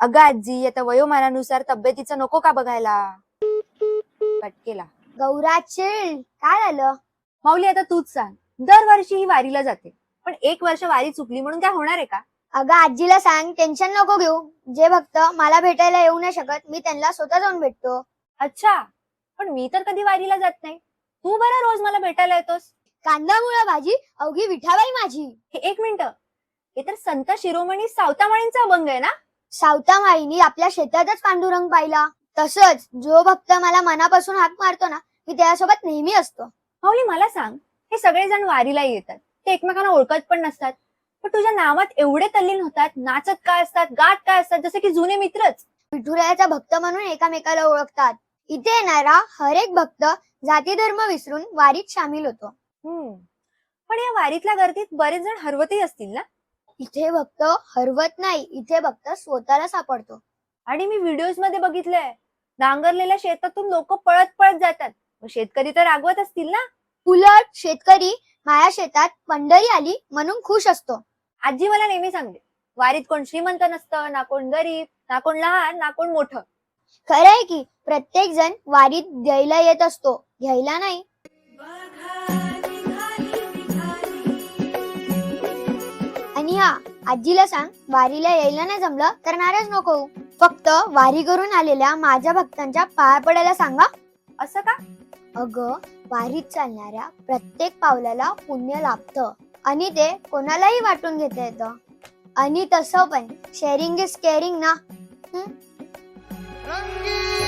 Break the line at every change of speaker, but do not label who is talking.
अगं आजी आता वयोमानानुसार तब्येतीचं नको का बघायला? कट केला.
गौरा चिल. काय झालं?
माऊली आता तूच सांग. दरवर्षी ही वारीला जाते. पण एक वर्ष वारी चुकली म्हणून काय होणार आहे का?
अगं आजीला सांग टेन्शन नको घेऊ. जे भक्त मला भेटायला येऊ नाही शकत मी त्यांना स्वतः जाऊन भेटतो.
अच्छा. पण मी तर कधी वारीला जात नाही. तू बरं रोज मला भेटायला येतोस.
कांदा मुळा भाजी अवघी विठाबाई माझी.
हे एक मिनिट. हे तर संत शिरोमणी सावतामाळींचा अभंग आहे ना?
सावता माईनी आपल्या शेतातच पांडुरंग पाहिला. तसंच जो भक्त मला मनापासून हाक मारतो ना मी त्यासोबत नेहमी असतो.
माऊली मला सांग हे सगळेजण वारीला येतात. ते एकमेकांना ओळखत पण नसतात. पण तुझ्या नावात एवढे तल्लीन होतात नाचत काय असतात गात काय असतात जसे की जुने मित्रच.
विठुरायाचा भक्त म्हणून एकामेकाला ओळखतात. इथे येणारा हर एक भक्त जाती धर्म विसरून वारीत सामील होतो.
हम्म. पण या वारीतल्या गर्दीत बरेच जण हरवतही असतील ना?
इथे भक्त हरवत नाही इथे भक्त स्वतःला सापडतो.
आणि मी व्हिडिओजमध्ये बघितलंय नांगरलेल्या शेतातून लोक पळत पळत जातात. मग शेतकरी तर रागवत असतील ना?
उलट शेतकरी माझ्या शेतात पंढरी आली म्हणून खुश असतो.
आजी मला नेहमी सांगते वारीत कोण श्रीमंत नसतं ना कोण गरीब ना कोण लहान ना कोण मोठं.
खरंय की प्रत्येक जण वारीत द्यायला येत असतो घ्यायला नाही आणि हा आजीला सांग वारीला यायला नाही जमलं तर नाराज नको. फक्त वारी करून आलेल्या माझ्या भक्तांच्या पाया पडायला सांगा.
असं का?
अगं वारीत चालणाऱ्या प्रत्येक पावलाला पुण्य लाभतं. आणि ते कोणालाही वाटून घेता येतं. आणि तसं पण शेअरिंग इज केअरिंग ना.
रंगीन